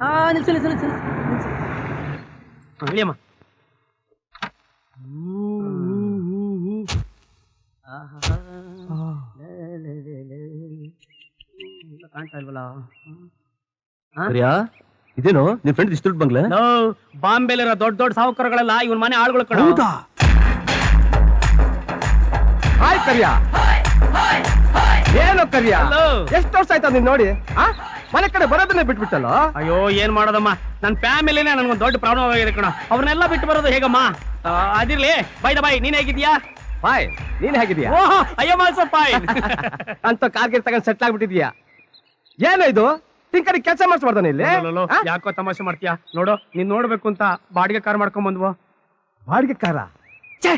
ಆ ನಿಲ್ಸು ನಿಲ್ಸು ನಿಲ್ಸು ನಿಲ್ಸು. ಹಾ, ಇಳಿಯಮ್ಮ ಆಹಾ. ಲೇ, ಲೇ, ಲೇ, ಲೇ. ಕಾಣ್ತಾ ಇಲ್ವಲ್ಲ? ಹಾ? ಸರಿಯಾ? ಇದೇನು? ನಿನ್ ಫ್ರೆಂಡ್ ಇಷ್ಟು ದುಡ್ಡು ಬಂಗ್ಲೆ ಬಾಂಬೆಲಿರೋ ದೊಡ್ಡ ದೊಡ್ಡ ಸಾಹುಕಾರಗಳೆಲ್ಲ ಇವನ್ ಮನೆ ಆಳುಗಳ ಕಡೆ ಹೌದಾ? ಹಾಯ್ ಕರಿಯ ಏನು ಕರಿಯ. ಎಷ್ಟು ವರ್ಷ ಆಯ್ತಾ ನೀನ್ ನೋಡಿ ಆ? ಮನೆ ಕಡೆ ಬರೋದನ್ನೇ ಬಿಟ್ಬಿಟ್ಟಲ್ಲ? ಅಯ್ಯೋ ಏನ್ ಮಾಡೋದಮ್ಮ? ನನ್ನ ಫ್ಯಾಮಿಲಿನೇ ನನ್ಗೊಂದು ದೊಡ್ಡ ಪ್ರಾಬ್ಲಮ್ ಆಗಿದೆ ಕಣ. ಅವ್ರನ್ನೆಲ್ಲ ಬಿಟ್ಟು ಬರೋದು ಹೇಗಮ್ಮ? ಆ, ಅದಿರ್ಲಿ. ಬೈದ ಬಾಯ್ ನೀನ್ ಹೇಗಿದ್ಯಾ ಬಾಯ್ ನೀನ್ ಹೇಗಿದ್ಯಾ ಓಹ್ ಅಯ್ಯೋ ಮಾಲ್ಸ ಫೈನ್ ಅಂತ ಕಾರ್ಗಿರ್ ತಗೊಂಡ್ ಸೆಟ್ಲ್ ಆಗ್ಬಿಟ್ಟಿದ್ಯಾ ಏನ ಇದು? ತಿಂಕರಿ ಕೆಲಸ ಮಾಡಿಸ್ಬಾರ್ದಾನೆ ಇಲ್ಲಿ? ಆ? ಯಾಕೋ ತಮಾಷೆ ಮಾಡ್ತೀಯಾ? ನೋಡು ನೀನ್ ನೋಡ್ಬೇಕು ಅಂತ ಬಾಡಿಗೆ ಕಾರ್ ಮಾಡ್ಕೊಂಡ್ ಬಂದ್ವು. ಬಾಡಿಗೆ ಕಾರ? ಛೇ!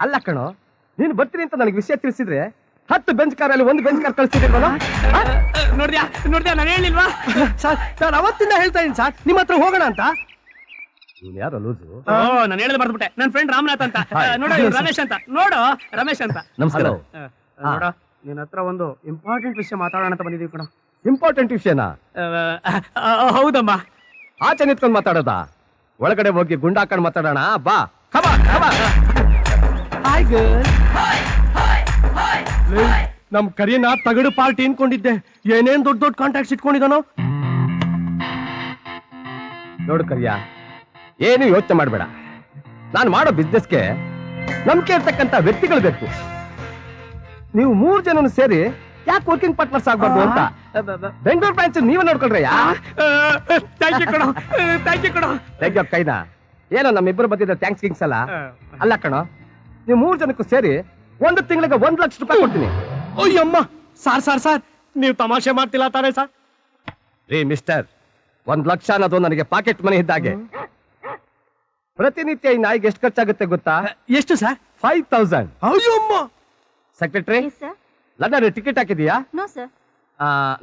ಅಲ್ಲ ಕಣೋ ನೀನು ಬರ್ತೀನಿ ಅಂತ ನನಗೆ ವಿಷಯ ತಿಳಿಸಿದ್ರೆ ಹತ್ತು ಬೆಂಚ್ ಅಲ್ಲಿ ಒಂದು ಬೆಂಚ್ ಕಾರ್ ಕಳಿಸ್ತಿದ್ದೀವಲ್ಲ ನೋಡ್ದ್ಯಾ? ನೋಡ್ದ್ಯಾ ನಾನು ಹೇಳಿಲ್ವಾ ಸರ್ ನಾನು ಅವತ್ತಿಂದ ಹೇಳ್ತಾ ಇದ್ದೀನಿ ಸರ್. ನಿಮ್ಮ ಹತ್ರ ಹೋಗೋಣ ಅಂತ. ನೀನ್ ಯಾರು ಲೂಸು? ಓ ನಾನು ಹೇಳದ್ ಬರ್ದ್ಬಿಟ್ಟೆ ನನ್ನ ಫ್ರೆಂಡ್ ರಾಮನಾಥ್ ಅಂತ. ನೋಡೋ ರಮೇಶ್ ಅಂತ. ನೋಡು ರಮೇಶ್ ಅಂತ. ನಮಸ್ಕಾರ. ನೋಡು. ನಿನ್ನ ಹತ್ರ ಒಂದು ಇಂಪಾರ್ಟೆಂಟ್ ವಿಷಯ ಮಾತಾಡೋಣ ಅಂತ ಬಂದಿದ್ದೀವಿ ಕಣ. ಇಂಪಾರ್ಟೆಂಟ್ ವಿಷಯನಾ? ಹೌದಮ್ಮ. ಆಚೆ ನಿಂತ್ಕೊಂಡು ಮಾತಾಡೋದಾ? ಒಳಗಡೆ ಹೋಗಿ ಗುಂಡಾಕೊಂಡು ಮಾತಾಡೋಣ. ಬಾ. ಕಮ ಕಮ ಹಾಯ್ ಗರ್ಲ್ ನಮ್ ಕರಿಯನ ತಗಡು ಪಾರ್ಟಿ ಅನ್ಕೊಂಡಿದ್ದೆ. ಏನೇನ್ ದೊಡ್ಡ ದೊಡ್ಡ ಕಾಂಟ್ಯಾಕ್ಟ್ಸ್ ಇಟ್ಕೊಂಡಿದಾನೋ? ನೋಡು ಕರಿಯ ಏನು ಯೋಚನೆ ಮಾಡಬೇಡ. ನಾನು ಮಾಡೋ ಬಿಸ್ನೆಸ್ಗೆ ನಂಬಿಕೆ ಇರ್ತಕ್ಕಂತ ವ್ಯಕ್ತಿಗಳು ಬೇಕು. ನೀವು ಮೂರ್ ಜನನು ಸೇರಿ ಯಾಕೆ ವರ್ಕಿಂಗ್ ಪಾರ್ಟ್ನರ್ಸ್ ಆಗ್ಬಾರ್ದು ಅಂತ? ಬೆಂಗಳೂರು ಬ್ರಾಂಚ್ ನೀವೇ ನೋಡ್ಕೊಳ್ರಯ್ಯ ಥ್ಯಾಂಕ್ ಯು ಕೈನ. ಏನೋ ನಮ್ಮಿಬ್ಬರು ಬಂದಿದ್ದ ಥ್ಯಾಂಕ್ಸ್ ಕಿಂಗ್ಸ್ ಅಲ್ಲ? ಅಲ್ಲ ಕಣೋ ನೀವು ಮೂರ್ ಜನಕ್ಕೂ ಸೇರಿ ಒಂದು ತಿಂಗಳಿಗೆ ಒಂದ್ ಲಕ್ಷ ರೂಪಾಯಿ ಕೊಡ್ತೀನಿ. ಅಯ್ಯಮ್ಮ ಸಾರ್ ಸಾರ್ ಸಾರ್ ನೀವು ತಮಾಷೆ ಮಾಡ್ತಿಲ್ಲ ತಾನೇ ಸರ್? ರೀ ಮಿಸ್ಟರ್ ಒಂದ್ ಲಕ್ಷ ಅನ್ನೋದು ನನಗೆ ಪಾಕೆಟ್ ಮನಿ ಇದ್ದಾಗೆ ಪ್ರತಿನಿತ್ಯ ಈ ನಾಯಿಗೆ ಎಷ್ಟು ಖರ್ಚಾಗುತ್ತೆ ಗೊತ್ತಾ? ಎಷ್ಟು ಸರ್? ಫೈವ್ ತೌಸಂಡ್ ಅಯ್ಯಮ್ಮ! ಸೆಕ್ರೆಟರಿ. ಲಂಡನ್ ಟಿಕೆಟ್ ಹಾಕಿದೀಯಾ?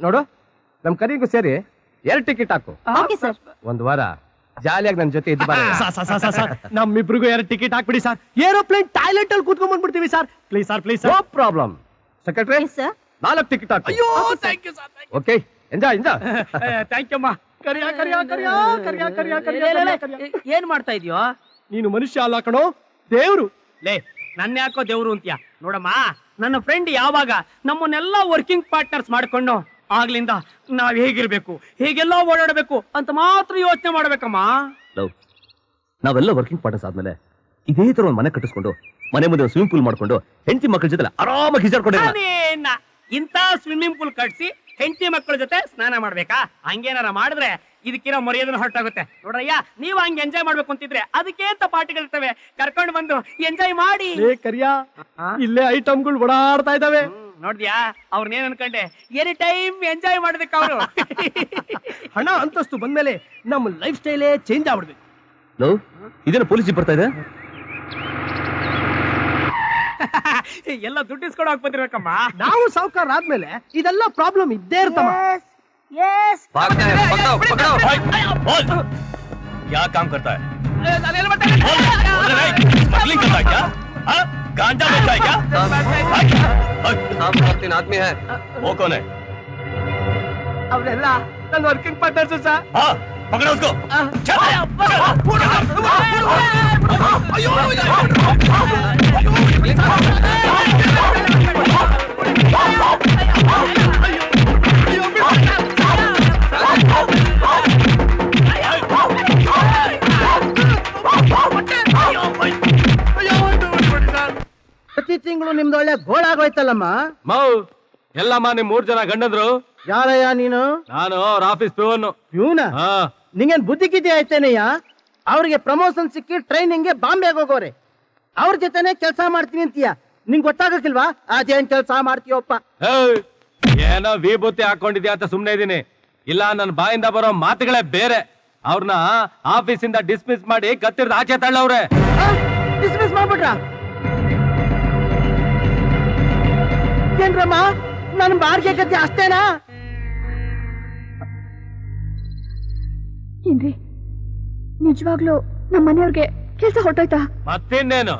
ನೋಡು ನಮ್ ಕರಿಗೂ ಸೇರಿ ಎರಡು ಟಿಕೆಟ್ ಹಾಕು. ಒಂದ್ ವಾರ. ಜಾಲಿಯಾಗಿ ನನ್ನ ಜೊತೆ ಇದ್ದು ಬಾರೆ. ನಮ್ಮಿಬ್ರಿಗೂ ಯಾರು ಟಿಕೆಟ್ ಹಾಕ್ಬಿಡಿ ಸರ್. ಏರೋಪ್ಲೇನ್ ಟಾಯ್ಲೆಟ್ ಅಲ್ಲಿ ಕೂತ್ಕೊಂಡ್ ಬಂದ್ಬಿಡ್ತೀವಿ sir. Please sir please no problem secretary Yes, sir. ನಾಲ್ಕು ಟಿಕೆಟ್ ಹಾಕು. ಅಯ್ಯೋ thank you sir okay enjoy enjoy thank you ಅಮ್ಮ. ಕರಿಯ ಕರಿಯ ಕರಿಯ ಕರಿಯ ಕರಿಯ ಕರಿಯ ಏನ್ ಮಾಡ್ತಾ ಇದೀಯೋ? ನೀನು ಮನುಷ್ಯ ಅಲ್ಲ ಕಣೋ ದೇವ್ರು. ಲೇ ನನ್ನ ಯಾಕೋ ದೇವ್ರು ಅಂತೀಯ? ನೋಡಮ್ಮ ನನ್ನ ಫ್ರೆಂಡ್ ಯಾವಾಗ ನಮ್ಮನ್ನೆಲ್ಲ ವರ್ಕಿಂಗ್ ಪಾರ್ಟ್ನರ್ಸ್ ಮಾಡ್ಕೊಂಡು ಆಗ್ಲಿಂದ ನಾವ್ ಹೇಗಿರ್ಬೇಕು? ಹೇಗೆಲ್ಲ ಓಡಾಡಬೇಕು ಅಂತ ಮಾತ್ರ ಯೋಚನೆ ಮಾಡ್ಬೇಕಮ್ಮ. ಲವ್ ನಾವೆಲ್ಲ ವರ್ಕಿಂಗ್ ಪಾರ್ಟರ್ಸ್ ಆದ್ಮೇಲೆ ಇದೇ ತರ ಒಂದು ಮನೆ ಕಟ್ಟಿಸ್ಕೊಂಡು ಮನೆ ಮುಂದೆ ಸ್ವಿಮ್ಮಿಂಗ್ ಪೂಲ್ ಮಾಡ್ಕೊಂಡು ಹೆಂಡತಿ ಮಕ್ಕಳ ಜೊತೆ ಆರಾಮಾಗಿ ಹಿಜಾಡ್ಕೊಂಡು ಇಂಥ ಸ್ವಿಮ್ಮಿಂಗ್ ಪೂಲ್ ಕಟ್ಸಿ ಹೆಂಡತಿ ಮಕ್ಕಳ ಜೊತೆ ಸ್ನಾನ ಮಾಡ್ಬೇಕಾ? ಹಂಗೇನಾರ ಮಾಡಿದ್ರೆ ಇದಕ್ಕಿರೋ ಮರ್ಯಾದನ ಹೊರಟಾಗುತ್ತೆ. ನೋಡ್ರಯ್ಯ ನೀವು ಹಂಗೆ ಎಂಜಾಯ್ ಮಾಡ್ಬೇಕು ಅಂತಿದ್ರೆ ಅದಕ್ಕೆ ಅಂತ ಪಾರ್ಟಿಗಳಿರ್ತವೆ ಕರ್ಕೊಂಡು ಬಂದು ಎಂಜಾಯ್ ಮಾಡಿ. ಕರಿಯ ಇಲ್ಲೇ ಐಟಮ್ಗಳು ಓಡಾಡ್ತಾ ಇದಾವೆ ನೋಡ್ದ್ಯಾ ಅವ್ರನ್ನೇನ್ ಅನ್ಕೊಂಡೆ ಎನಿ ಟೈಮ್ ಎಂಜಾಯ್ ಮಾಡೋದಕ್ಕೆ ಅವರು ಹಣ ಅಂತಸ್ತು ಬಂದ್ಮೇಲೆ ನಮ್ಮ ಲೈಫ್ ಸ್ಟೈಲೇ ಚೇಂಜ್ ಆಗ್ಬಿಡ್ಬೇಕು ಲವ್ ಇದೇನು ಪೊಲೀಸ್ ಬರ್ತಾ ಇದೆ ಎಲ್ಲ ದುಡ್ಡು ಇಸ್ಕೊಂಡು ಹೋಗಿ ಬಂದಿರ್ಬೇಕಮ್ಮ ನಾವು ಸಾವುಕಾರ ಆದ್ಮೇಲೆ ಇದೆಲ್ಲ ಪ್ರಾಬ್ಲಮ್ ಇದ್ದೇ ಇರ್ತಮ್ಮ Yes. क्या काम करता है गांजा बेच है क्या? हाँ, हाँ, हाँ, आप तीन आदमी है। वो कौन है? वर्किंग से पकड़ो उसको। चल। ಪ್ರತಿ ತಿಂಗಳು ನಿಮ್ದು ಒಳ್ಳೆ ಗೋಳಾಗೋಯ್ತಲ್ಲಮ್ಮ? ಮೌ ಎಲ್ಲಮ್ಮ ನಿಮ್ ಮೂರ್ ಜನ ಗಂಡಂದ್ರು? ಯಾರಯ್ಯ ನೀನು? ನಾನು ಅವ್ರ ಆಫೀಸ್ ಪ್ಯೂನು ಪ್ಯೂನ ಹಾ. ನಿಂಗೇನ್ ಬುದ್ಧಿ ಗಿದ್ದಿ ಆಯ್ತೇನಯ್ಯ? ಅವ್ರಿಗೆ ಪ್ರಮೋಷನ್ ಸಿಕ್ಕಿ ಟ್ರೈನಿಂಗ್ಗೆ ಬಾಂಬೆಗೆ ಹೋಗೋರೆ. ಅವ್ರ ಜೊತೆನೆ ಕೆಲಸ ಮಾಡ್ತೀನಿ ಅಂತೀಯ. ನಿಂಗ್ ಗೊತ್ತಾಗಕ್ಕಿಲ್ವಾ? ಅದೇನ್ ಕೆಲಸ ಮಾಡ್ತೀಯಪ್ಪ? ಏಯ್, ಏನೋ ವಿಭೂತಿ ಹಾಕೊಂಡಿದ್ಯಾ ಅಂತ ಸುಮ್ನೆ ಇದೀನಿ. ಇಲ್ಲ ನನ್ ಬಾಯಿಂದ ಬರೋ ಮಾತುಗಳೇ ಬೇರೆ. ಅವ್ರನ್ನ ಆಫೀಸಿಂದ ಡಿಸ್ಮಿಸ್ ಮಾಡಿ ಕತ್ತಿರ್ದ ಆಚೆ ತಳ್ಳವ್ರೆ. ಡಿಸ್ಮಿಸ್ ಮಾಡ್ಬಿಟ್ರ? ಏನ್ರಮ್ಮ ನನ್ ಬಾಡಿಗೆ ಕತೆ ಅಷ್ಟೇನಾ? ಏನ್ರಿ? ನಿಜವಾಗ್ಲೂ ನಮ್ಮ ಮನೆಯವ್ರಿಗೆ ಕೆಲ್ಸ ಹೊಟ್ಟೋಯ್ತಾ ಮತ್ತಿನ್ನೇನು?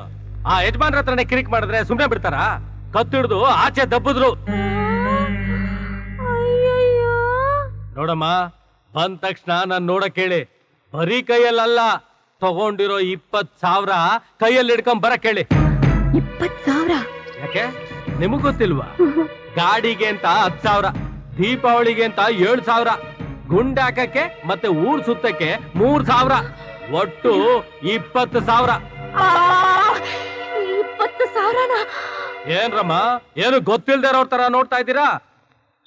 ಆ ಯಜಮಾನ್ರ ಹತ್ರನೇ ಕಿರಿಕ್ ಮಾಡಿದ್ರೆ ಸುಮ್ನೆ ಬಿಡ್ತಾರ? ಕತ್ತಿಡ್ದು ಆಚೆ ದಬ್ಬಿದ್ರು. ಅಯ್ಯಯ್ಯೋ. ನೋಡಮ್ಮ ಬಂದ ತಕ್ಷಣ ನಾನ್ ನೋಡಕ್ ಹೇಳಿ ಬರೀ ಕೈಯಲ್ಲಲ್ಲ ತಗೊಂಡಿರೋ ಇಪ್ಪತ್ ಸಾವಿರ ಕೈಯಲ್ಲಿ ಹಿಡ್ಕೊಂಡ್ ಬರಕ್ ಹೇಳಿ ಇಪ್ಪತ್ ಸಾವಿರ? ಯಾಕೆ? ನಿಮಗ್ ಗೊತ್ತಿಲ್ವಾ? ಗಾಡಿಗೆ ಅಂತ ಹತ್ ಸಾವಿರ ದೀಪಾವಳಿಗೆ ಅಂತ ಏಳ್ ಸಾವಿರ ಗುಂಡಾಕಕ್ಕೆ ಮತ್ತೆ ಊರ್ ಸುತ್ತಕ್ಕೆ ಮೂರ್ ಸಾವಿರ ಒಟ್ಟು ಇಪ್ಪತ್ತು ಸಾವಿರ. ಇಪ್ಪತ್ತು ಸಾವಿರನ? ಏನ್ರಮ್ಮ ಏನು ಗೊತ್ತಿಲ್ದೇ ಇರೋರ್ ತರ ನೋಡ್ತಾ ಇದ್ದೀರಾ?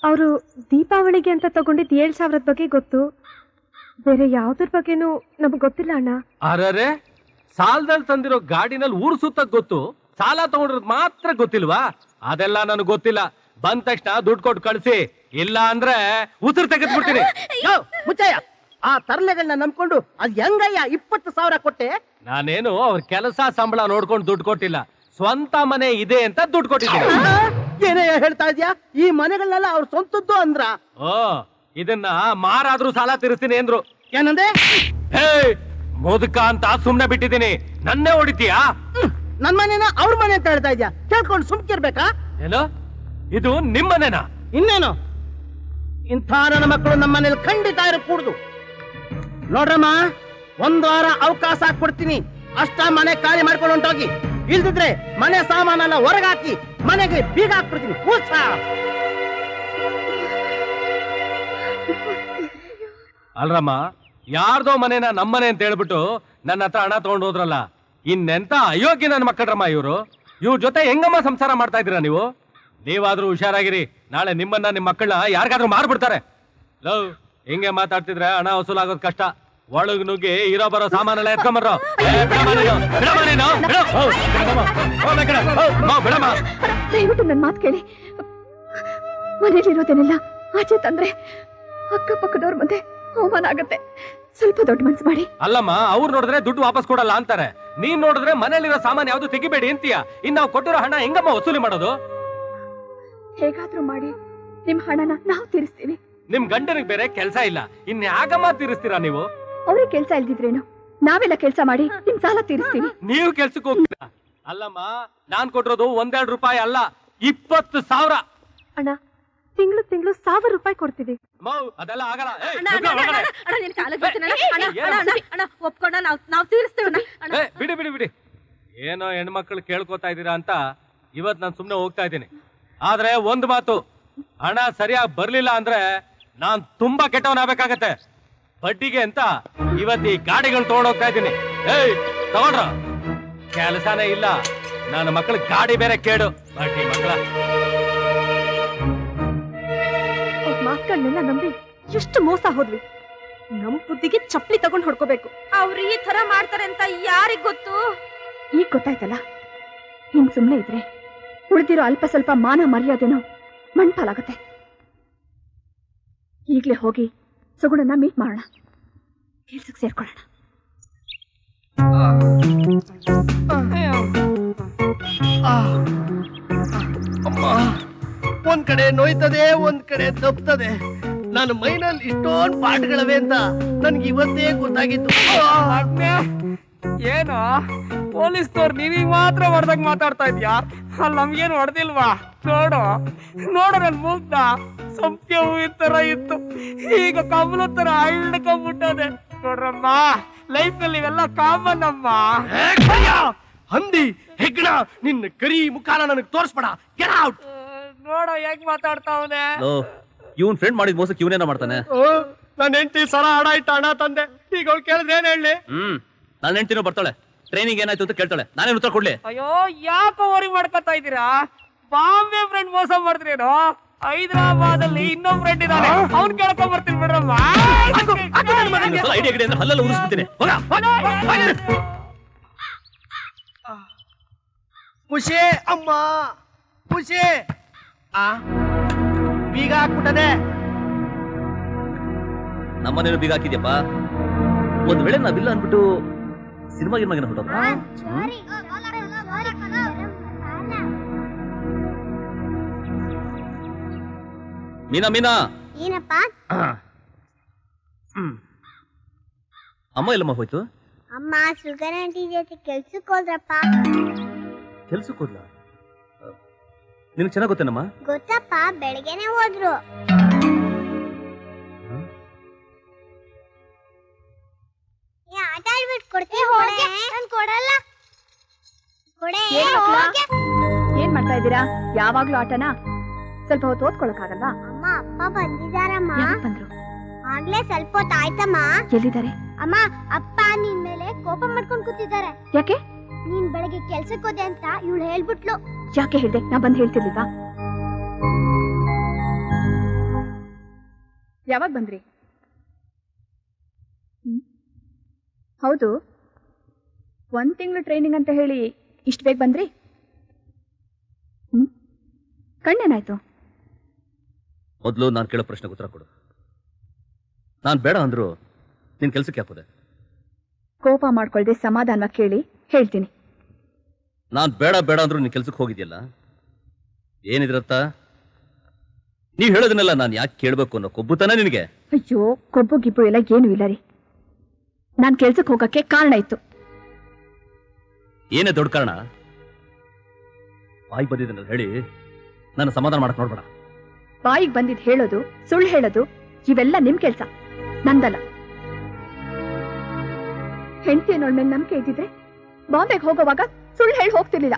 ಅವರು ದೀಪಾವಳಿಗೆ ಅಂತ ತಗೊಂಡಿದ್ ಏಳ್ ಸಾವಿರದ ಬಗ್ಗೆ ಗೊತ್ತು. ಬೇರೆ ಯಾವ್ದ್ರ ಬಗ್ಗೆನೂ ನಮಗ್ ಗೊತ್ತಿಲ್ಲ ಅಣ್ಣ. ಅರರೆ ಸಾಲದಲ್ಲಿ ತಂದಿರೋ ಗಾಡಿನಲ್ಲಿ ಊರ್ ಸುತ್ತಕ್ ಗೊತ್ತು ಸಾಲ ತಗೊಂಡಿರೋದ್ ಮಾತ್ರ ಗೊತ್ತಿಲ್ವಾ? ಅದೆಲ್ಲ ನನಗೆ ಗೊತ್ತಿಲ್ಲ. ಬಂದ ತಕ್ಷಣ ದುಡ್ಡು ಕೊಟ್ಟು ಕಳಿಸಿ. ಇಲ್ಲ ಅಂದ್ರೆ ಉಸಿರು ತೆಗೆದ್ಬಿಡ್ತೀನಿ. ಯೋ ಮುಚ್ಚಯ್ಯ. ಆ ತರಲೆಗಳನ್ನ ನಂಬ್ಕೊಂಡು ಅದ್ ಹೆಂಗಯ್ಯ ಇಪ್ಪತ್ತು ಸಾವಿರ ಕೊಟ್ಟೆ? ನಾನೇನು ಅವ್ರ ಕೆಲಸ ಸಂಬಳ ನೋಡ್ಕೊಂಡು ದುಡ್ಡು ಕೊಟ್ಟಿಲ್ಲ. ಸ್ವಂತ ಮನೆ ಇದೆ ಅಂತ ದುಡ್ಡು ಕೊಟ್ಟಿದ್ದೀನಿ. ಆ? ಏನಯ್ಯ ಹೇಳ್ತಾ ಇದ್ಯಾ? ಈ ಮನೆಗಳನ್ನೆಲ್ಲ ಅವ್ರ ಸ್ವಂತದ್ದು ಅಂದ್ರ? ಓ ಇದನ್ನ ಮಾರಾದ್ರೂ ಸಾಲ ತೀರಿಸ್ತೀನಿ ಅಂದ್ರು. ಏನಂದೆ? ಹೇ ಮುದುಕ ಅಂತ ಸುಮ್ನೆ ಬಿಟ್ಟಿದ್ದೀನಿ. ನನ್ನೇ ಹೊಡಿತೀಯಾ? ನನ್ ಮನೇನ ಅವ್ರ ಮನೆ ಅಂತ ಹೇಳ್ತಾ ಇದ್ಯಾ? ಕೇಳ್ಕೊಂಡು ಸುಮ್ಕಿರ್ಬೇಕಾ? ಏನೋ? ಇದು ನಿಮ್ಮನೆನಾ ಇನ್ನೇನು? ಇಂಥ ನನ್ನ ಮಕ್ಕಳು ನಮ್ಮ ಮನೇಲಿ ಖಂಡಿತ ಇರಕೂಡ್ದು. ನೋಡ್ರಮ್ಮ ಒಂದ್ ವಾರ ಅವಕಾಶ ಕೊಡ್ತೀನಿ. ಅಷ್ಟ ಮನೆ ಖಾಲಿ ಮಾಡ್ಕೊಂಡು ಹೊಂಟೋಗಿ. ಇಲ್ದಿದ್ರೆ ಮನೆ ಸಾಮಾನೆಲ್ಲ ಹೊರಗಾಕಿ ಮನೆಗೆ ಬೀಗ ಹಾಕ್ಬಿಡ್ತೀನಿ. ಕೂಸ ಅಲ್ರಮ್ಮ ಯಾರ್ದೋ ಮನೆನ ನಮ್ಮನೆ ಅಂತ ಹೇಳ್ಬಿಟ್ಟು ನನ್ನ ಹತ್ರ ಹಣ ತಗೊಂಡು ಹೋದ್ರಲ್ಲ ಇನ್ನೆಂತ ಅಯೋಗ್ಯ ನನ್ನ ಮಕ್ಕಳ್ರಮ್ಮ ಇವರು? ಇವ್ರ ಜೊತೆ ಹೆಂಗಮ್ಮ ಸಂಸಾರ ಮಾಡ್ತಾ ಇದ್ದೀರಾ ನೀವು? ನೀವಾದ್ರೂ ಹುಷಾರಾಗಿರಿ. ನಾಳೆ ನಿಮ್ಮನ್ನ ನಿಮ್ಮ ಮಕ್ಕಳನ್ನ ಯಾರಿಗಾದ್ರೂ ಮಾರ್ಬಿಡ್ತಾರೆ. ಲವ್ ಹಿಂಗೆ ಮಾತಾಡ್ತಿದ್ರೆ ಹಣ ವಸೂಲಾಗೋದ್ ಕಷ್ಟ. ಒಳಗ್ ನುಗ್ಗಿ ಇರೋ ಬರೋ ಸಾಮಾನೆಲ್ಲ ಎತ್ಕೊಂಬರ್ರೋ. ದಯವಿಟ್ಟು ನನ್ನ ಮಾತು ಕೇಳಿ. ಮನೇಲಿರೋದೇನೆಲ್ಲ ಆಚೆ ತಂದ್ರೆ ಅಕ್ಕಪಕ್ಕದವ್ರ ಮುಂದೆ ಅವಮಾನ ಆಗುತ್ತೆ. ಸ್ವಲ್ಪ ದೊಡ್ಡ ಮನ್ಸು ಮಾಡಿ. ಅಲ್ಲಮ್ಮ ಅವ್ರು ನೋಡಿದ್ರೆ ದುಡ್ಡು ವಾಪಸ್ ಕೊಡಲ್ಲ ಅಂತಾರೆ. ನೀನ್ ನೋಡಿದ್ರೆ ಮನೇಲಿರೋ ಸಾಮಾನ್ ಯಾವ್ದು ತೆಗಿಬೇಡಿ ಅಂತೀಯ? ಇನ್ ನಾವು ಕೊಟ್ಟಿರೋ ಹಣ ಹೆಂಗಮ್ಮ ವಸೂಲಿ ಮಾಡೋದು? ಹೇಗಾದ್ರೂ ಮಾಡಿ ನಿಮ್ ಹಣನ ನಾವು ತೀರಿಸ್ತೀವಿ. ನಿಮ್ ಗಂಡನಿಗೆ ಬೇರೆ ಕೆಲ್ಸ ಇಲ್ಲ. ಇನ್ ಯಾಕಮ್ಮ ತೀರಿಸ್ತೀರಾ ನೀವು? ಅವ್ರಿಗೆ ಕೆಲ್ಸ ಇಲ್ದಿದ್ರೇನು? ನಾವೆಲ್ಲ ಕೆಲ್ಸ ಮಾಡಿ ನಿಮ್ ಸಾಲ ತೀರಿಸ್ತೀವಿ. ನೀವು ಕೆಲ್ಸಕ್ಕೆ ಹೋಗ್ತೀರಾ? ಅಲ್ಲಮ್ಮ ನಾನ್ ಕೊಟ್ಟಿರೋದು ಒಂದೆರಡು ರೂಪಾಯಿ ಅಲ್ಲ ಇಪ್ಪತ್ತು ಸಾವಿರ. ಅಣ್ಣ ತಿಂಗಳು ತಿಂಗಳು ಸಾವಿರ ರೂಪಾಯಿ ಕೊಡ್ತೀವಿ. ಅದೆಲ್ಲ ಆಗಲ್ಲ. ಅಣ್ಣ, ನಿನ್ ಅಣ್ಣ. ಅಣ್ಣ? ಅಣ್ಣ, ಅಣ್ಣ, ಒಪ್ಕೊಂಡ ನಾವ್ ನಾವ್ ಅಣ್ಣ. ಏ, ಬಿಡಿ ಬಿಡಿ ಬಿಡಿ. ಏನೋ ಹೆಣ್ಮಕ್ಳು ಕೇಳ್ಕೊತಾ ಇದ್ದೀರಾ ಅಂತ ಇವತ್ ನಾನು ಸುಮ್ನೆ ಹೋಗ್ತಾ ಇದ್ದೀನಿ. ಆದ್ರೆ ಒಂದ್ ಮಾತು ಹಣ ಸರಿಯಾಗಿ ಬರ್ಲಿಲ್ಲ ಅಂದ್ರೆ ನಾನ್ ತುಂಬಾ ಕೆಟ್ಟವನಾಗಬೇಕಾಗತ್ತೆ. ಬಡ್ಡಿಗೆ ಅಂತ ಇವತ್ತು ಈ ಗಾಡಿಗಳು ತಗೊಂಡ್ ಹೋಗ್ತಾ ಇದ್ದೀನಿ. ಏಯ್ ತಗೊಂಡ್ರ? ಕೆಲಸನೇ ಇಲ್ಲ. ನನ್ನ ಮಕ್ಕಳು ಗಾಡಿ ಬೇರೆ ಕೇಡು. ಬಡ್ಡಿ ಮಕ್ಕಳ. ಮಾತುಗಳನ್ನೆಲ್ಲ ನಂಬಿ ಎಷ್ಟು ಮೋಸ ಹೋದ್ವಿ. ನಮ್ ಬುದ್ಧಿಗೆ ಚಪ್ಪಲಿ ತಗೊಂಡ್ ಹೊಡ್ಕೋಬೇಕು. ಅವ್ರು ಈ ತರ ಮಾಡ್ತಾರೆ ಅಂತ ಯಾರಿಗ್ ಗೊತ್ತು? ಈಗ ಗೊತ್ತಾಯ್ತಲ್ಲ? ಹಿಂಗ್ ಸುಮ್ನೆ ಇದ್ರೆ ಉಳಿದಿರೋ ಅಲ್ಪ ಸ್ವಲ್ಪ ಮಾನ ಮರ್ಯಾದೆನೋ ಮಣ್ಪಾಲಾಗತ್ತೆ. ಈಗ್ಲೇ ಹೋಗಿ ಸುಗುಣನ ಮೀಟ್ ಮಾಡೋಣ. ಕೆಲ್ಸಕ್ಕೆ ಸೇರ್ಕೊಳ್ಳೋಣ. ಅಮ್ಮ ಒಂದ್ ಕಡೆ ನೋಯ್ತದೆ ಒಂದ್ ಕಡೆ ತಪ್ತದೆ ನನ್ನ ಮೈನಲ್ಲಿ ಇಷ್ಟೊಂದ್ ಪಾಠಗಳವೆ ಅಂತ ನನ್ಗೆ ಇವತ್ತೇ ಗೊತ್ತಾಗಿತ್ತು. ಏನು? ಪೊಲೀಸ್ನವ್ರು ನೀವೀಗ ಮಾತ್ರ ಹೊಡೆದಾಗ ಮಾತಾಡ್ತಾ ಇದ್ಯಾ ಅಲ್ಲಿ ನಮ್ಗೇನು ಹೊಡೆದಿಲ್ವಾ? ನೋಡು. ನೋಡು ನನ್ ಮುಗ್ದ. ಸಂಪ್ಯ ಹೂವಿನ ತರ ಇತ್ತು. ಈಗ ಕಮಲ ತರ ಅಳ್ಕೊಂಡ್ಬಿಟ್ಟದೆ ನೋಡ್ರಮ್ಮ ಲೈಫ್ನಲ್ಲಿ ಇವೆಲ್ಲ ಕಾಮನ್ ಅಮ್ಮ. ಹಂದಿ ಹೆಗ್ಗಣ ನಿನ್ನ ಕರಿ ಮುಖಾನ ನನಗೆ ತೋರಿಸ್ಬೇಡ. ಗೆಟ್ ಔಟ್ ನೋಡೋ ಹೆಂಗ್ ಮಾತಾಡ್ತಾವನೆ ಇವನ್ ಫ್ರೆಂಡ್ ಮಾಡಿದ ಮೋಸಕ್ಕೆ ಇವನೇನ ಮಾಡ್ತಾನೆ? ನನ್ನ ಹೆಂಡತಿ ಸರ ಹಣ ಇಟ್ಟು ಹಣ ತಂದೆ? ಈಗ ಅವ್ಳು ಕೇಳಿದ್ರೆ ಏನ್ ಹೇಳಿ? ಹ್ಮ್ ನನ್ನ ಹೆಂಡತಿನೂ ಬರ್ತಾಳೆ. ಟ್ರೈನಿಂಗ್ ಏನಾಯ್ತು ಅಂತ ಕೇಳ್ತಾಳೆ. ನಾನೇನು ಉತ್ತರ ಕೊಡ್ಲಿ? ಅಯ್ಯೋ ಯಾಕೋ ವರಿ ಮಾಡ್ಕೊತಾ ಇದ್ದೀರಾ? ಬಾಂಬೆ ಫ್ರೆಂಡ್ ಮೋಸ ಮಾಡಿದ್ರೇನು ಹೈದರಾಬಾದ್ ಅಲ್ಲಿ ಇನ್ನೊಬ್ಬ ಫ್ರೆಂಡ್ ಇದ್ದಾನೆ. ಅವ್ನ್ ಕೇಳ್ಕೊಂಡ್ ಬರ್ತೀನಿ ಬಿಡ್ರಮ್ಮ. ಐಡಿಯಾ ಗಿಡ ಅಂದ್ರೆ ಹಲ್ಲೆಲ್ಲ ಉರಿಸ್ಬಿಡ್ತೀನಿ. ಖುಷಿ ಅಮ್ಮ ಖುಷಿ ಆ ಬೀಗ ಹಾಕ್ಬಿಟ್ಟದೆ ನಮ್ಮನೇನು ಬೀಗ ಹಾಕಿದ್ಯಪ್ಪ ಒಂದ್ ವೇಳೆ ನಾವಿಲ್ಲ ಅನ್ಬಿಟ್ಟು ಸಿನಿಮಾ ಗಿನ್ಮಾಗಿನ ಹೊಟ್ಟೋದ ಮೀನಾ ಮೀನಾ ಏನಪ್ಪ ಅಮ್ಮ ಎಲ್ಲಮ್ಮ ಹೋಯ್ತು ಅಮ್ಮ ಶುಗರ್ ಆಂಟಿ ಜೊತೆ ಕೆಲ್ಸಕ್ಕೆ ಹೋದ್ರಪ್ಪ ಕೆಲ್ಸಕ್ಕೆ ಹೋದ್ಲ ನಿನಗೆ ಚೆನ್ನಾಗಿ ಗೊತ್ತೇನಮ್ಮ? ಗೊತ್ತಪ್ಪ ಬೆಳಗ್ಗೆನೆ ಹೋದ್ರು. ಆಟ ಆಡ್ಬಿಟ್ಟು ಕೊಡ್ತೀನಿ ನಾನು ಕೊಡಲ್ಲ. ಕೊಡೆ. ಏನ್ ಮಾಡ್ತಾ ಇದ್ದೀರಾ? ಯಾವಾಗ್ಲೂ ಆಟನ? ಸ್ವಲ್ಪ ಹೊತ್ತು ಓದ್ಕೊಳಕ್ಕಾಗಲ್ವಾ? ಅಮ್ಮ ಅಪ್ಪ ಬಂದಿದಾರಮ್ಮ ಯಾವಾಗ್ ಬಂದ್ರು? ಆಗ್ಲೇ ಸ್ವಲ್ಪ ಹೊತ್ತು ಆಯ್ತಮ್ಮ. ಎಲ್ಲಿದ್ದಾರೆ? ಅಮ್ಮ ಅಪ್ಪ ನಿನ್ ಮೇಲೆ ಕೋಪ ಮಾಡ್ಕೊಂಡು ಕೂತಿದ್ದಾರೆ. ಯಾಕೆ? ನೀನ್ ಬೆಳಗ್ಗೆ ಕೆಲ್ಸಕ್ಕೆ ಹೋದೆ ಅಂತ ಇವಳು ಹೇಳ್ಬಿಟ್ಲು. ಯಾಕೆ ಹೇಳ್ದೆ? ನಾ ಬಂದ್ ಹೇಳ್ತಿರ್ಲಿಲ್ವಾ ಯಾವಾಗ ಬಂದ್ರಿ. ಹೌದು. ಒಂದ್ ತಿಂಗಳು ಟ್ರೈನಿಂಗ್ ಅಂತ ಹೇಳಿ ಇಷ್ಟು ಬೇಗ ಬಂದ್ರಿ? ಹ್ಮ್? ಕಣ್ಣೇನಾಯ್ತು? ಮೊದಲು ನಾನು ಕೇಳೋ ಪ್ರಶ್ನೆಗೆ ಉತ್ತರ ಕೊಡು. ನಾನು ಬೇಡ ಅಂದ್ರು ನಿನ್ ಕೆಲ್ಸಕ್ಕೆ ಹಾಕೋದೆ. ಕೋಪ ಮಾಡ್ಕೊಳ್ದೆ ಸಮಾಧಾನವಾಗಿ ಕೇಳಿ ಹೇಳ್ತೀನಿ. ನಾನ್ ಬೇಡ ಬೇಡ ಅಂದ್ರು ನಿನ್ ಕೆಲ್ಸಕ್ಕೆ ಹೋಗಿದ್ಯಲ್ಲ? ಏನಿದ್ರತ್ತ? ನೀವು ಹೇಳೋದನ್ನೆಲ್ಲ ನಾನು ಯಾಕೆ ಕೇಳಬೇಕು ಅನ್ನೋ ಕೊಬ್ಬುತನ ನಿನಗೆ? ಅಯ್ಯೋ ಕೊಬ್ಬು ಗಿಬ್ಬು ಎಲ್ಲ ಏನು ಇಲ್ಲ ರೀ. ನಾನು ಕೆಲ್ಸಕ್ಕೆ ಹೋಗಕ್ಕೆ ಕಾರಣ ಇತ್ತು. ಏನೇ ದೊಡ್ಡ ಕಾರಣ? ಬಾಯಿ ಬಂದಿದ್ದನ್ನ ಹೇಳಿ ನನ್ನ ಸಮಾಧಾನ ಮಾಡಕ್ ನೋಡ್ಬೇಡ. ಬಾಯಿಗೆ ಬಂದಿದ್ ಹೇಳೋದು ಸುಳ್ಳು ಹೇಳೋದು ಇವೆಲ್ಲ ನಿಮ್ ಕೆಲ್ಸ ನಂದಲ್ಲ. ಹೆಂಡತಿ ಅನ್ನೋಳ್ ಮೇಲೆ ನಂಬಿಕೆ ಇದ್ದಿದ್ರೆ ಬಾಂಬೆಗೆ ಹೋಗೋವಾಗ ಸುಳ್ಳು ಹೇಳಿ ಹೋಗ್ತಿರ್ಲಿಲ್ಲ.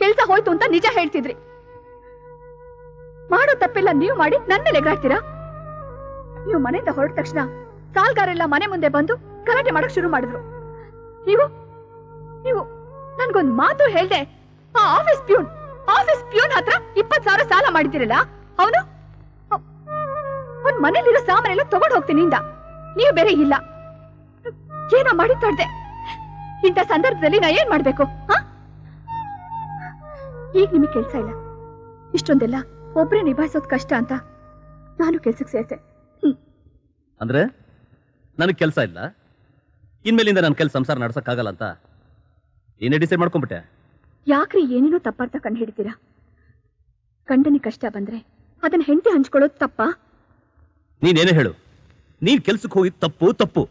ಕೆಲಸ ಹೋಯ್ತು ಅಂತ ನಿಜ ಹೇಳ್ತಿದ್ರಿ. ಮಾಡೋ ತಪ್ಪೆಲ್ಲ ನೀವು ಮಾಡಿ ನನ್ನ ಮೇಲೆ ಎಗರಾಡ್ತೀರಾ? ನೀವು ಮನೆಯಿಂದ ಹೊರಟ ತಕ್ಷಣ ಸಾಲ್ಗಾರೆಲ್ಲ ಮನೆ ಮುಂದೆ ಬಂದು ಗಲಾಟೆ ಮಾಡಕ್ ಶುರು ಮಾಡಿದ್ರು. ನೀವು ನೀವು ನನ್ಗೊಂದ್ ಮಾತು ಹೇಳ್ದೆ, ಆ ಆಫೀಸ್ ಪ್ಯೂನ್ ಆಫೀಸ್ ಪ್ಯೂನ್ ಹತ್ರ ಇಪ್ಪತ್ ಸಾವಿರ ಸಾಲ ಮಾಡಿದಿರಲ್ಲ ಅವನು? ಮನೇಲಿರೋ ಸಾಮಾನೆಲ್ಲ ತಗೊಂಡ್ ಹೋಗ್ತೀನಿ ನೀವು ಬೇರೆ ಇಲ್ಲ. ಏನೋ ಮಾಡಿ ತಡ್ದೆ. ಇಂಥ ಸಂದರ್ಭದಲ್ಲಿ ನಾ ಏನ್ ಮಾಡ್ಬೇಕು ಹ? ಈಗ ನಿಮಗೆ ಕೆಲ್ಸ ಇಲ್ಲ. ಇಷ್ಟೊಂದೆಲ್ಲ ಒಬ್ಬರೇ ನಿಭಾಯಿಸೋದ್ ಕಷ್ಟ ಅಂತ ನಾನು ಕೆಲ್ಸಕ್ಕೆ ಸೇರ್ತೆ. ಅಂದ್ರೆ ನನಗೆ ಕೆಲಸ ಇಲ್ಲ. ಇನ್ಮೇಲಿಂದ ನನ್ನ ಕೆಲ್ಸ ಸಂಸಾರ ನಡ್ಸಕ್ಕಾಗಲ್ಲ ಅಂತ ಏನೇ ಡಿಸೈಡ್ ಮಾಡ್ಕೊಂಡ್ಬಿಟ್ಟೆ ಯಾಕ್ರಿ ಏನೇನೋ ತಪ್ಪಾರ್ಥ ಕಂಡು ಹಿಡಿತೀರಾ? ಗಂಡನಿಗೆ ಕಷ್ಟ ಬಂದ್ರೆ ಅದನ್ನ ಹೆಂಡತಿ ಹಂಚ್ಕೊಳ್ಳೋದು ತಪ್ಪ? ನೀನೇನೇ ಹೇಳು ನೀನ್ ಕೆಲ್ಸಕ್ಕೆ ಹೋಗಿ ತಪ್ಪು ತಪ್ಪು.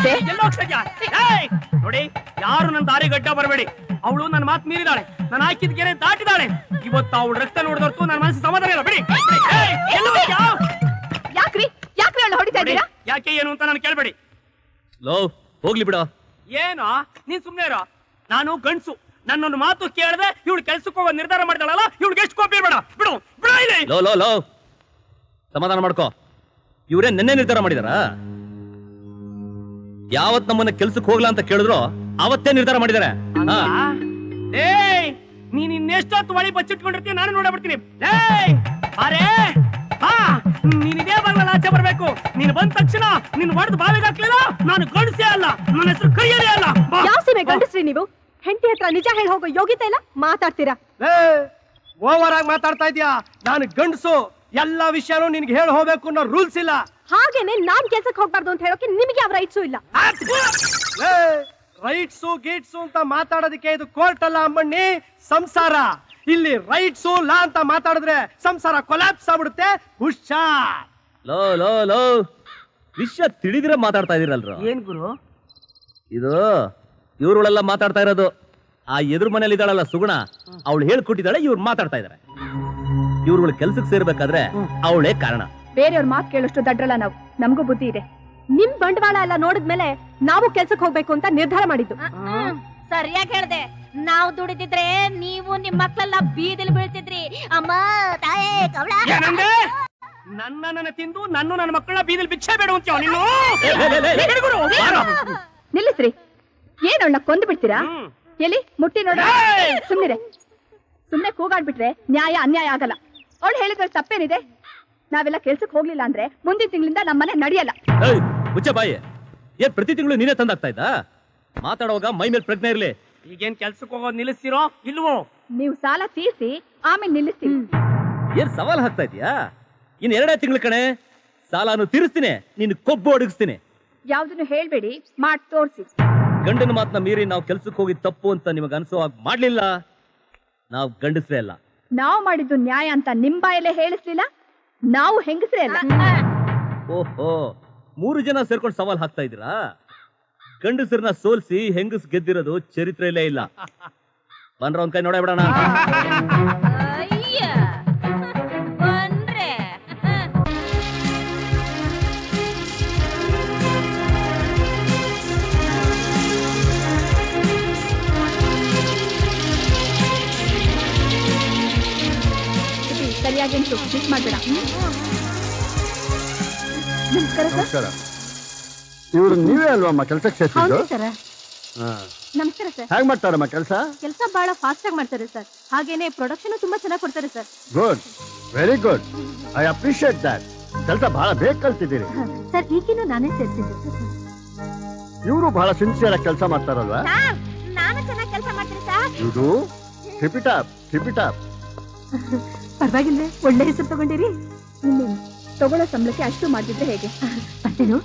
ಏನಾಯ್ತೆ ಎಲ್ಲಿ? ಏಯ್! ನೋಡಿ ಯಾರು ನನ್ನ ದಾರಿ ಗಡ್ಡ ಬರಬೇಡಿ. ಅವಳು ನನ್ನ ಮಾತು ಮೀರಿದಾಳೆ. ನಾನು ಹಾಕಿದ ಗೆರೆ ದಾಟಿದಾಳೆ. ಇವತ್ತು ಅವಳು ರಕ್ತ ನೋಡಿದ್ರು ನನ್ನ ಮನಸ್ಸು ಸಮಾಧಾನ ಇಲ್ಲ. ಬಿಡಿ ಬಿಡಿ. ಏಯ್! ಎಲ್ಲೋ ಹೋಗ್ತ್ಯಾ? ಯಾಕ್ರಿ? ಯಾಕ್ರಿ ಅವಳು ಹೊಡಿತಾ ನೋಡಿ, ಇದ್ದೀರಾ? ಯಾಕೆ ಏನು ಅಂತ ನಾನು ಕೇಳ್ಬೇಡಿ. ಲೋ ಹೋಗ್ಲಿ ಬಿಡ. ಏನು ನೀನ್ ಸುಮ್ನೆ ಇರೋ? ನಾನು ಗಂಡ್ಸು. ನನ್ನೊಂದು ಮಾತು ಕೇಳದೆ ಇವಳು ಕೆಲ್ಸಕ್ಕೆ ಹೋಗೋ ನಿರ್ಧಾರ ಮಾಡಿದಾಳಲ್ಲ ಇವಳಿಗೆ ಎಷ್ಟು ಕೋಪಿ ಬೇಡ ಬಿಡು ಬಿಡ ಇಲ್ಲಿ. ಲೋ ಲೋ ಲೋ. ಸಮಾಧಾನ ಮಾಡ್ಕೋ. ಇವರೇ ನಿನ್ನೆ ನಿರ್ಧಾರ ಮಾಡಿದಾರ? ಯಾವತ್ ನಮ್ಮನ್ನ ಕೆಲ್ಸಕ್ಕೆ ಹೋಗ್ಲಾ ಅಂತ ಕೇಳಿದ್ರು ಅವತ್ತೇ ನಿರ್ಧಾರ. ಏಯ್ ನೀನ್ ಇನ್ನೆಷ್ಟೊತ್ತು ಒಳಿ ಬಚ್ಚಿಟ್ಕೊಂಡಿರ್ತೀಯ? ನಾನು ನೋಡಬಿಡ್ತೀನಿ ಏಯ್ ಅರೆ ಹಾ ನೀನ್ ಇದೇ ಬರಲ್ಲ ಆಚೆ ಬರ್ಬೇಕು. ನೀನ್ ಬಂದ ತಕ್ಷಣ ನಿನ್ ಹೊಡೆದು ಬಾವಿಗೆ ಹಾಕ್ಲಿಲ್ಲ ನಾನು ಗಂಡಸೇ ಅಲ್ಲ ನನ್ನ ಹೆಸರು ಕೈಯಲ್ಲೇ ಅಲ್ಲ. ಬಾ. ಯಾವ ಸೀಮೆ ಗಂಡಸ್ರಿ ನೀವು? ಹೆಂಡತಿ ಹತ್ರ ನಿಜ ಹೇಳಿ ಹೋಗೋ ಯೋಗ್ಯತೆ ಇಲ್ಲ? ಮಾತಾಡ್ತೀರಾ? ಓವರ್ ಆಗಿ ಮಾತಾಡ್ತಾ ಇದ್ಯಾ ನಾನು ಗಂಡಸು ಎಲ್ಲಾ ವಿಷಯನೂ ನಿನ್ಗೆ ಹೇಳಿ ಹೋಗ್ಬೇಕು ಅನ್ನೋ ರೂಲ್ಸ್ ಇಲ್ಲ. ಹಾಗೇನೆ ನಾನ್ ಕೆಲ್ಸಕ್ಕೆ ಹೋಗ್ಬಾರ್ದು ಅಂತ ಹೇಳೋಕೆ ನಿಮ್ಗೆ ಯಾವ ರೈಟ್ಸು ಇಲ್ಲ. ರೈಟ್ಸು ಗೀಟ್ಸು ಅಂತ ಮಾತಾಡೋದಕ್ಕೆ ಇದು ಕೋರ್ಟ್ ಅಲ್ಲ ಅಮ್ಮಣ್ಣಿ. ಸಂಸಾರ. ಇಲ್ಲಿ ರೈಟ್ಸು ಲಾ ಅಂತ ಮಾತಾಡಿದ್ರೆ ಸಂಸಾರ ಕೊಲಾಪ್ಸ್ ಆಗ್ಬಿಡುತ್ತೆ. ಹುಷಾರ್. ಲೋ ಲೋ ಲೋ. ವಿಷಯ ತಿಳಿದಿರ ಮಾತಾಡ್ತಾ ಇದೀರಲ್ ಏನ್ ಗುರು? ಇದು ಇವ್ರುಗಳೆಲ್ಲ ಮಾತಾಡ್ತಾ ಇರೋದು. ಆ ಎದುರು ಮನೇಲಿ ಇದ್ದಾಳಲ್ಲ ಸುಗುಣ ಅವಳು ಹೇಳ್ಕೊಟ್ಟಿದ್ದಾಳೆ ಇವ್ರು ಮಾತಾಡ್ತಾ ಇದಾರೆ ಇವ್ರುಗಳು ಕೆಲ್ಸಕ್ಕೆ ಸೇರ್ಬೇಕಾದ್ರೆ ಅವಳೇ ಕಾರಣ. ಬೇರೆಯವ್ರ ಮಾತು ಕೇಳೋಷ್ಟು ದಡ್ರಲ್ಲ ನಾವು. ನಮಗೂ ಬುದ್ಧಿ ಇದೆ. ನಿಮ್ ಬಂಡವಾಳ ಎಲ್ಲ ನೋಡಿದ್ಮೇಲೆ ನಾವು ಕೆಲ್ಸಕ್ಕೆ ಹೋಗ್ಬೇಕು ಅಂತ ನಿರ್ಧಾರ ಮಾಡಿದ್ದು. ಸರಿಯಾಗಿ ಹೇಳ್ದೆ. ನಾವು ದುಡಿದಿದ್ರೆ ನೀವು ನಿಮ್ ಮಕ್ಳೆಲ್ಲ ಬೀದಿಲ್ ಬೀಳ್ತಿದ್ರಿ. ಅಮ್ಮ ತಾಯೇ ಕವಳ. ಏನಂದೆ? ನನ್ನನ್ನ ತಿಂದು ನನ್ನ ನನ್ನ ಮಕ್ಕಳ ಬೀದಿಲ್ ಭಿಕ್ಷೆ ಬೇಡ ನೀನು? ಬಾರೋ. ನಿಲ್ಲಿಸ್ರಿ ಏನ್ ಅವಳನ್ನ ಕೊಂದು ಬಿಡ್ತೀರಾ? ಹ್ಮ್. ಎಲ್ಲಿ? ಮುಟ್ಟಿ ನೋಡ! ಸುಮ್ನಿರೆ. ಸುಮ್ನೆ ಕೂಗಾಡ್ಬಿಟ್ರೆ ನ್ಯಾಯ ಅನ್ಯಾಯ ಆಗಲ್ಲ. ಅವಳು ಹೇಳಿದ್ರೆ ತಪ್ಪೇನಿದೆ? ನಾವೆಲ್ಲ ಕೆಲ್ಸಕ್ಕೆ ಹೋಗ್ಲಿಲ್ಲ ಅಂದ್ರೆ ಮುಂದಿನ ತಿಂಗಳಿಂದ ನಮ್ಮನೆ ನಡೆಯಲ್ಲ. ಏಯ್, ಮುಚ್ಚ ಬಾಯಿ. ಏನ್ ಪ್ರತಿ ತಿಂಗಳು ನೀನೇ ತಂದಾಗ್ತಾ ಇದ್ದ? ಮಾತಾಡುವಾಗ ಮೈ ಮೇಲೆ ಪ್ರಜ್ಞೆ ಇರ್ಲಿ. ಈಗೇನ್ ಕೆಲ್ಸಕ್ಕೆ ಹೋಗೋದ್ ನಿಲ್ಲಿಸ್ತಿರೋ ಇಲ್ವೋ? ನೀವು ಸಾಲ ತೀರಿಸಿ ಆಮೇಲೆ ನಿಲ್ಲಿಸ್ತೀವಿ ಏನ್ ಸವಾಲ್ ಹಾಕ್ತಾ ಇದೀಯಾ ಇನ್ ಎರಡೇ ತಿಂಗಳು ಕಣೆ. ಸಾಲಾನು ತೀರಿಸ್ತೀನಿ ನಿನ್ ಕೊಬ್ಬು ಒಡಗಿಸ್ತೀನಿ ಯಾವ್ದನ್ನು ಹೇಳ್ಬೇಡಿ ಮಾಡ್ ತೋರ್ಸಿ. ಗಂಡನ ಮಾತನ್ನ ಮೀರಿ ನಾವು ಕೆಲ್ಸಕ್ಕೆ ಹೋಗಿ ತಪ್ಪು ಅಂತ ನಿಮಗೆ ಅನ್ಸೋ ಹಾಗೆ ಮಾಡ್ಲಿಲ್ಲ? ನಾವು ಗಂಡಸ್ರೇ ಅಲ್ಲ. ನಾವು ಮಾಡಿದ್ದು ನ್ಯಾಯ ಅಂತ ನಿಮ್ ಬಾಯಲ್ಲೇ ಹೇಳಿಸ್ಲಿಲ್ಲ? ನಾವು ಹೆಂಗಸ್ರೆ ಅಲ್ಲ. ಓಹೋ ಮೂರು ಜನ ಸೇರ್ಕೊಂಡು ಸವಾಲ್ ಹಾಕ್ತಾ ಇದ್ದೀರಾ? ಗಂಡಸರನ್ನ ಸೋಲ್ಸಿ ಹೆಂಗಸ್ ಗೆದ್ದಿರೋದು ಚರಿತ್ರೆಯಲ್ಲೇ ಇಲ್ಲ. ಬಂದ್ರ ಒಂದ್ ಕೈ ನೋಡೇ ಬಿಡೋಣ. ಅಂತ ಮಿಸ್ ಮಾಡ್ಬೇಡ ನಮಸ್ಕಾರ ಸರ್. ನಮಸ್ಕಾರ. ಇವ್ರು ನೀವೇ ಅಲ್ವಮ್ಮ ಕೆಲ್ಸಕ್ಕೆ ಹೌದು ಸರ್. ಹಾ. ನಮಸ್ಕಾರ ಸರ್. ಹೇಗೆ ಮಾಡ್ತಾರಮ್ಮ ಕೆಲಸ? ಕೆಲಸ ಬಹಳ ಫಾಸ್ಟ್ ಆಗಿ ಮಾಡ್ತಾರೆ ಸರ್. ಹಾಗೇನೆ ಪ್ರೊಡಕ್ಷನ್ ತುಂಬಾ ಚೆನ್ನಾಗಿ ಕೊಡ್ತಾರೆ sir. Good very good I appreciate that ಕೆಲಸ ಬಹಳ ಬೇಗ ಕಲ್ತಿದ್ದೀರಿ. ಸರ್ ಈಗಿನೂ ನಾನೇ ಸೇರಿಸಿದ್ದು. ಇವರು ಬಹಳ ಸಿನ್ಸಿಯರ್ ಆಗಿ ಕೆಲಸ ಮಾಡ್ತಾರಲ್ವಾ? ನಾನು ಚೆನ್ನಾಗಿ ಕೆಲಸ ಮಾಡ್ತೀನಿ ಸರ್. ಇದು ಟಿಪಿಟಾಪ್ ಟಿಪಿಟಾಪ್ ಪರವಾಗಿಲ್ಲ ಒಳ್ಳೆ ಹೆಸರು ತಗೊಂಡಿರಿ. ಇನ್ನೇನು ತಗೊಳ್ಳೋ ಸಂಬಳಕ್ಕೆ ಅಷ್ಟು ಮಾಡಿದ್ರೆ ಹೇಗೆ? ಬರ್ತೇನು